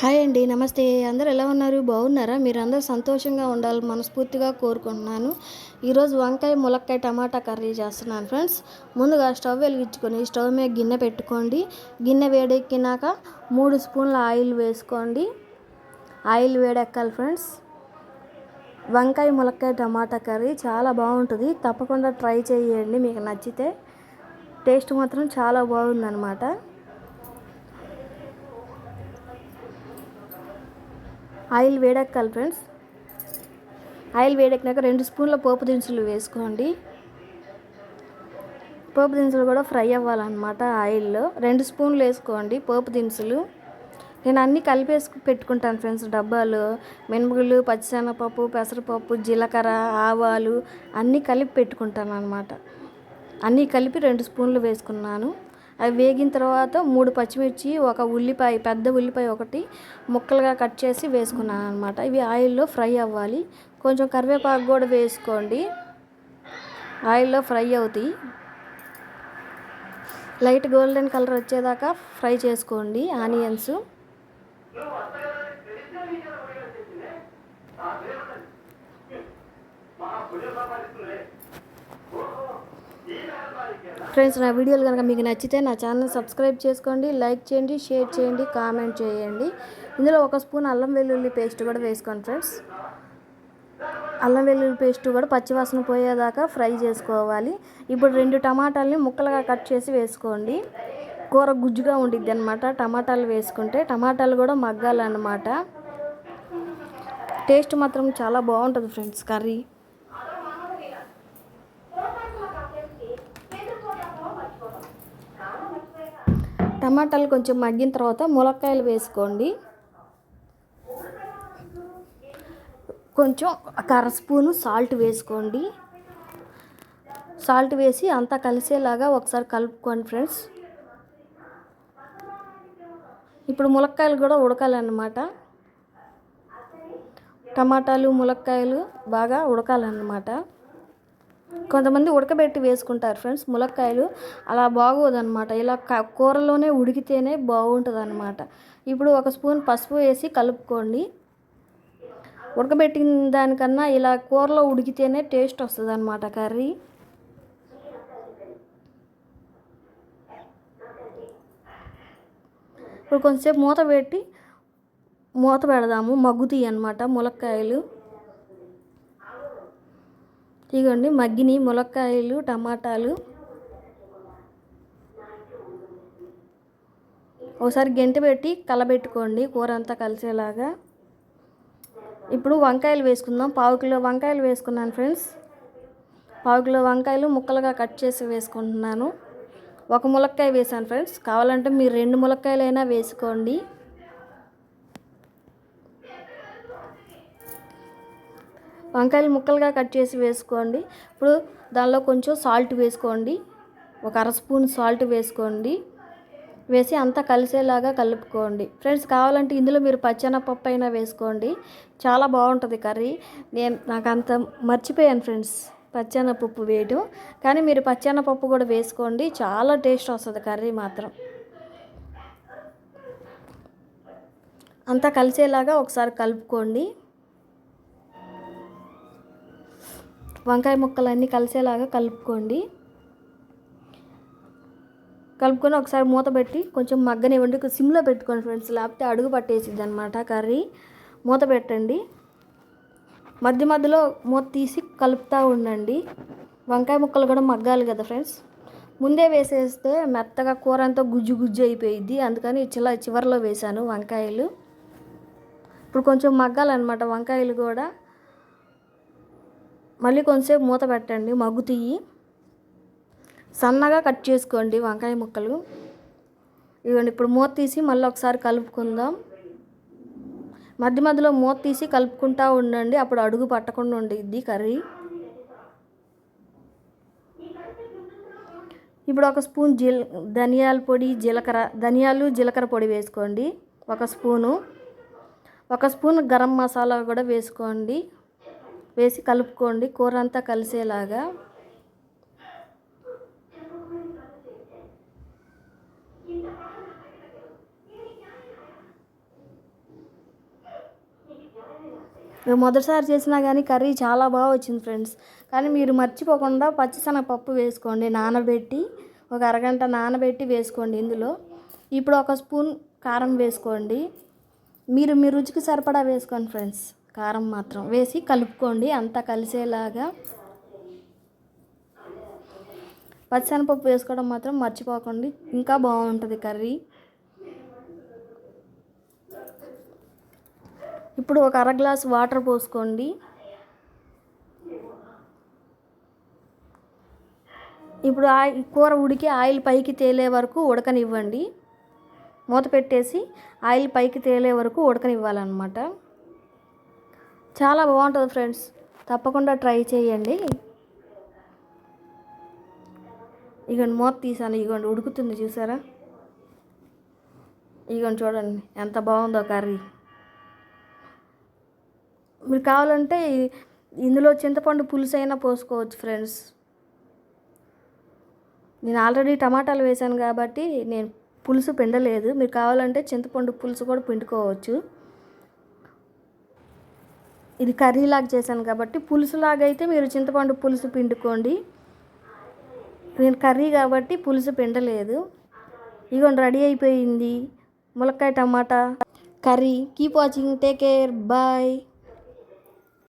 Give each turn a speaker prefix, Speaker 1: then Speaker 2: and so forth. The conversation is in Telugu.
Speaker 1: హాయ్ అండి నమస్తే. అందరు ఎలా ఉన్నారు? బాగున్నారా? మీరు అందరూ సంతోషంగా ఉండాలి మనస్ఫూర్తిగా కోరుకుంటున్నాను. ఈరోజు వంకాయ ములక్కాయ టమాటా కర్రీ చేస్తున్నాను ఫ్రెండ్స్. ముందుగా స్టవ్ వెలిగించుకొని స్టవ్ మీద గిన్నె పెట్టుకోండి. గిన్నె వేడెక్కినాక మూడు స్పూన్ల ఆయిల్ వేసుకోండి. ఆయిల్ వేడెక్కాలి ఫ్రెండ్స్. వంకాయ ములక్కాయ టమాటా కర్రీ చాలా బాగుంటుంది. తప్పకుండా ట్రై చేయండి మీకు నచ్చితే. టేస్ట్ మాత్రం చాలా బాగుందన్నమాట. ఆయిల్ వేడెక్కాలి ఫ్రెండ్స్. ఆయిల్ వేడెక్కినాక రెండు స్పూన్ల పోపు దినుసులు వేసుకోండి. పోపు దినుసులు కూడా ఫ్రై అవ్వాలన్నమాట ఆయిల్లో. రెండు స్పూన్లు వేసుకోండి పోపు దినుసులు. నేను అన్నీ కలిపేసి పెట్టుకుంటాను ఫ్రెండ్స్ డబ్బాలు. మినుములు పచ్చిశనగపప్పు పెసరపప్పు జీలకర్ర ఆవాలు అన్నీ కలిపి పెట్టుకుంటాను అనమాట అన్నీ కలిపి రెండు స్పూన్లు వేసుకున్నాను. అవి వేగిన తర్వాత మూడు పచ్చిమిర్చి ఒక ఉల్లిపాయ పెద్ద ఉల్లిపాయ ఒకటి ముక్కలుగా కట్ చేసి వేసుకున్నాను అనమాట ఇవి ఆయిల్లో ఫ్రై అవ్వాలి. కొంచెం కరివేపాకు కూడా వేసుకోండి. ఆయిల్లో ఫ్రై అవుతాయి. లైట్ గోల్డెన్ కలర్ వచ్చేదాకా ఫ్రై చేసుకోండి. ఆనియన్స్. ఫ్రెండ్స్ నా వీడియోలు కనుక మీకు నచ్చితే నా ఛానల్ సబ్స్క్రైబ్ చేసుకోండి లైక్ చేయండి షేర్ చేయండి కామెంట్ చేయండి. ఇందులో ఒక స్పూన్ అల్లం వెల్లుల్లి పేస్ట్ కూడా వేసుకోండి ఫ్రెండ్స్. అల్లం వెల్లుల్లి పేస్ట్ కూడా పచ్చివాసన పోయేదాకా ఫ్రై చేసుకోవాలి. ఇప్పుడు రెండు టమాటాలని ముక్కలుగా కట్ చేసి వేసుకోండి. కూర గుజ్జుగా ఉండిద్ది అనమాట టమాటాలు వేసుకుంటే టమాటాలు కూడా మగ్గాలన్నమాట. టేస్ట్ మాత్రం చాలా బాగుంటుంది ఫ్రెండ్స్ కర్రీ. టమాటాలు కొంచెం మగ్గిన తర్వాత ములక్కాయలు వేసుకోండి. కొంచెం ఒక అర స్పూను సాల్ట్ వేసుకోండి. సాల్ట్ వేసి అంతా కలిసేలాగా ఒకసారి కలుపుకోండి ఫ్రెండ్స్. ఇప్పుడు ములక్కాయలు కూడా ఉడకాలన్నమాట. టమాటాలు ములక్కాయలు బాగా ఉడకాలన్నమాట. కొంతమంది ఉడకబెట్టి వేసుకుంటారు ఫ్రెండ్స్ ములక్కాయలు. అలా బాగోదన్నమాట. ఇలా కూరలోనే ఉడికితేనే బాగుంటుంది అనమాట ఇప్పుడు ఒక స్పూన్ పసుపు వేసి కలుపుకోండి. ఉడకబెట్టిన దానికన్నా ఇలా కూరలో ఉడికితేనే టేస్ట్ వస్తుంది అనమాట కర్రీ. ఇప్పుడు కొంచెంసేపు మూత పెట్టి మూత పెడదాము. మగ్గుతాయి అనమాట ములక్కాయలు. ఇదిగోండి మగ్గిని ములక్కాయలు టమాటాలు. ఒకసారి గెంట పెట్టి కలబెట్టుకోండి కూర అంతా కలిసేలాగా. ఇప్పుడు వంకాయలు వేసుకుందాం. పావు కిలో వంకాయలు వేసుకున్నాను ఫ్రెండ్స్. పావు కిలో వంకాయలు ముక్కలుగా కట్ చేసి వేసుకుంటున్నాను. ఒక ములక్కాయ వేసాను ఫ్రెండ్స్. కావాలంటే మీరు రెండు ములక్కాయలైనా వేసుకోండి. వంకాయలు ముక్కలుగా కట్ చేసి వేసుకోండి. ఇప్పుడు దానిలో కొంచెం సాల్ట్ వేసుకోండి. ఒక అర స్పూన్ సాల్ట్ వేసుకోండి. వేసి అంతా కలిసేలాగా కలుపుకోండి. ఫ్రెండ్స్ కావాలంటే ఇందులో మీరు పచ్చెనపప్పు అయినా వేసుకోండి. చాలా బాగుంటుంది కర్రీ. నేను నాకు అంత మర్చిపోయాను ఫ్రెండ్స్ పచ్చెనపప్పు వేయడం కానీ మీరు పచ్చెనపప్పు కూడా వేసుకోండి. చాలా టేస్ట్ వస్తుంది కర్రీ మాత్రం. అంతా కలిసేలాగా ఒకసారి కలుపుకోండి. వంకాయ ముక్కలన్నీ కలిసేలాగా కలుపుకోండి. కలుపుకొని ఒకసారి మూత పెట్టి కొంచెం మగ్గనివ్వండి. సిమ్లో పెట్టుకోండి ఫ్రెండ్స్ లేకపోతే అడుగు పట్టేసిద్ది అనమాట కర్రీ. మూత పెట్టండి. మధ్య మధ్యలో మూత తీసి కలుపుతూ ఉండండి. వంకాయ ముక్కలు కూడా మగ్గాలి కదా ఫ్రెండ్స్. ముందే వేసేస్తే మెత్తగా కూర అంతా గుజ్జు గుజ్జు అయిపోయింది అందుకని చిల చివరిలో వేశాను వంకాయలు. ఇప్పుడు కొంచెం మగ్గాలన్నమాట వంకాయలు కూడా. మళ్ళీ కొంచెంసేపు మూత పెట్టండి మగ్గు తీయి. సన్నగా కట్ చేసుకోండి వంకాయ ముక్కలు. ఇవ్వండి ఇప్పుడు మూత తీసి మళ్ళీ ఒకసారి కలుపుకుందాం. మధ్య మధ్యలో మూత తీసి కలుపుకుంటా ఉండండి అప్పుడు అడుగు పట్టకుండా ఉండిద్ది కర్రీ. ఇప్పుడు ఒక స్పూన్ జీల ధనియాల పొడి జీలకర్ర ధనియాలు జీలకర్ర పొడి వేసుకోండి ఒక స్పూను. ఒక స్పూన్ గరం మసాలా కూడా వేసుకోండి. వేసి కలుపుకోండి. కూర అంతా కలిసేలాగా మొదటిసారి చేసినా కానీ కర్రీ చాలా బాగా వచ్చింది ఫ్రెండ్స్. కానీ మీరు మర్చిపోకుండా పచ్చిశనగపప్పు వేసుకోండి నానబెట్టి ఒక అరగంట నానబెట్టి వేసుకోండి ఇందులో. ఇప్పుడు ఒక స్పూన్ కారం వేసుకోండి. మీరు మీ రుచికి సరిపడా వేసుకోండి ఫ్రెండ్స్. కారం మాత్రం వేసి కలుపుకోండి. అంతా కలిసేలాగా పచ్చిశనగపప్పు వేసుకోవడం మాత్రం మర్చిపోకండి. ఇంకా బాగుంటుంది కర్రీ. ఇప్పుడు ఒక అర గ్లాస్ వాటర్ పోసుకోండి. ఇప్పుడు ఆయి కూర ఉడికి ఆయిల్ పైకి తేలే వరకు ఉడకనివ్వండి. మూత పెట్టేసి ఆయిల్ పైకి తేలే వరకు ఉడకనివ్వాలన్నమాట. చాలా బాగుంటుంది ఫ్రెండ్స్. తప్పకుండా ట్రై చేయండి. ఇగోండి మూత తీసాను. ఇగోండి ఉడుకుతుంది చూసారా? ఇగోండి చూడండి ఎంత బాగుందో కర్రీ. మీరు కావాలంటే ఇందులో చింతపండు పులుసు అయినా పోసుకోవచ్చు ఫ్రెండ్స్. నేను ఆల్రెడీ టమాటాలు వేసాను కాబట్టి నేను పులుసు పిండలేదు. మీరు కావాలంటే చింతపండు పులుసు కూడా పిండుకోవచ్చు. ఇది కర్రీలాగా చేశాను కాబట్టి పులుసులాగా అయితే మీరు చింతపండు పులుసు పిండుకోండి. నేను కర్రీ కాబట్టి పులుసు పిండలేదు. ఇగోండి రెడీ అయిపోయింది. ములక్కాయ tomato curry. Keep watching take care bye